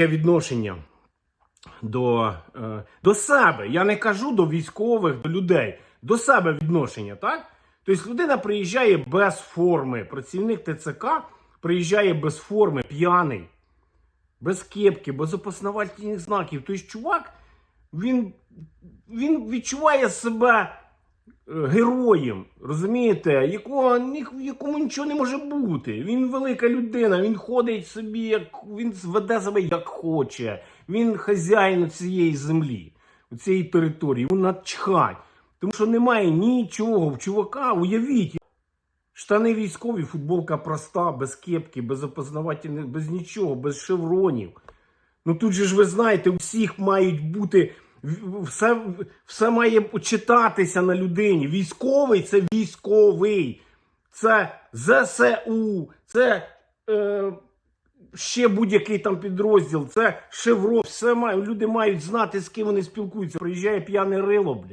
яке відношення до, е, до себе. Я не кажу до військових, до людей, до себе відношення, так? Тобто людина приїжджає без форми, працівник ТЦК приїжджає без форми, п'яний, без кепки, без опознавальних знаків. Тобто, чувак, він, він відчуває себе героєм, розумієте, якого, якому нічого не може бути. Він велика людина, він ходить собі, як він веде себе як хоче. Він хазяїн цієї землі, цієї території. Йому начхать. Тому що немає нічого в чувака, уявіть. Штани військові, футболка проста, без кепки, без опознавательних, без нічого, без шевронів. Ну тут же ж ви знаєте, у всіх мають бути все, все має читатися на людині. Військовий це військовий, це ЗСУ, це е, ще будь-який там підрозділ, це шевро. Все має, люди мають знати, з ким вони спілкуються. Приїжджає п'яне рило, блін.